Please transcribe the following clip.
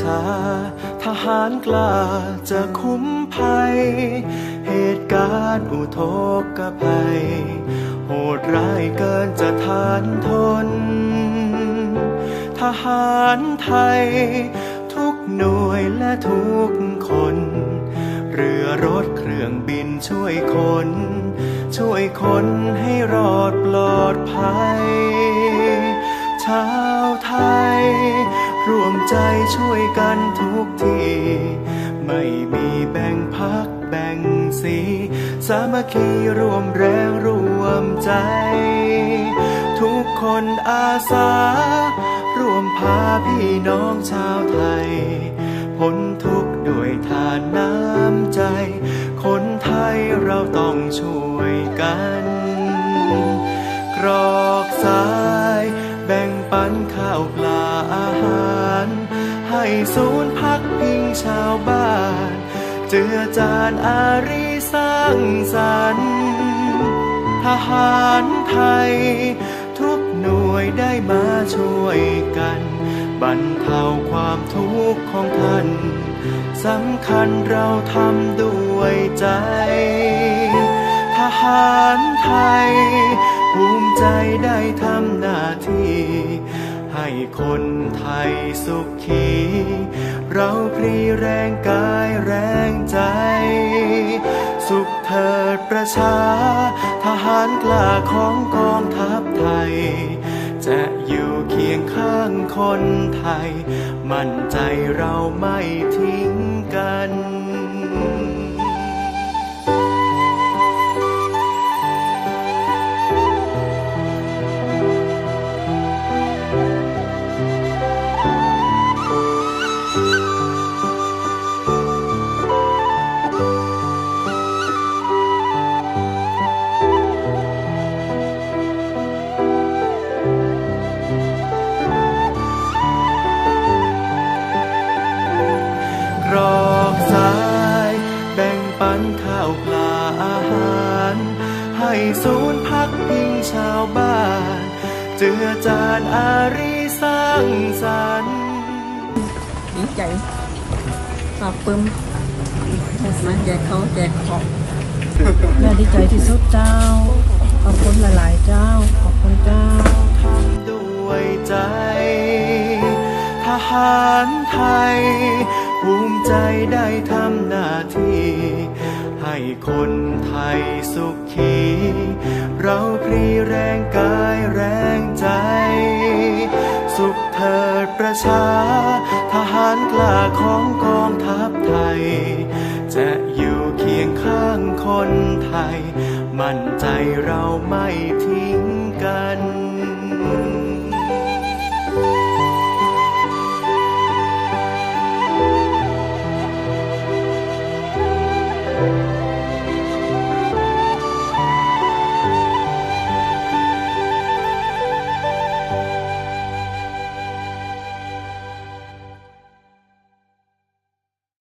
ชาทหารกล้าจะคุ้มภัย เหตุการณ์อุทกภัย โหดร้ายเกินจะทานทน ทหารไทย ทุกหน่วยและทุกคน เรือรถเครื่องบินช่วยคน ช่วยคนให้รอดปลอดภัยชา ร่วมใจช่วยกันทุกที ไม่มีแบ่งพักแบ่งสี สามัคคีร่วมแรงร่วมใจ ทุกคนอาสา ร่วมพาพี่น้องชาวไทย พ้นทุกข์ด้วยทานน้ำใจ คนไทยเราต้องช่วยกัน ศูนย์พักพิงชาวบ้าน เจือจานอารีสร้างสรรค์ทหารไทย ทุกหน่วยได้มาช่วยกัน บรรเทาความทุกข์ของท่านสำคัญเราทำด้วยใจ ทหารไทย ภูมิใจได้ทำหน้าที่ ให้คนไทยสุขี เราพรีแรงกายแรงใจ สุขเถิดประชา ทหารกล้าของกองทัพไทย จะอยู่เคียงข้างคนไทย มั่นใจเราไม่ทิ้ง ข้าวปลาอาหาร ให้ศูนย์พักพิงชาวบ้าน เจือจานอารีสร้างสรรค์ดีใจปลาปึ้มมาแจกเขาแจกของแม่ดีใจที่สุดเจ้า ขอบคุณหลายๆเจ้า ขอบคุณเจ้าทำด้วยใจ ทหารไทย ภูมิใจได้ทำหน้าที่ให้ คนไทยสุขี เราพรีแรงกายแรงใจ สุขเถิดประชา ทหารกล้าของกองทัพไทย จะอยู่เคียงข้างคนไทย มั่นใจเราไม่ทิ้งกัน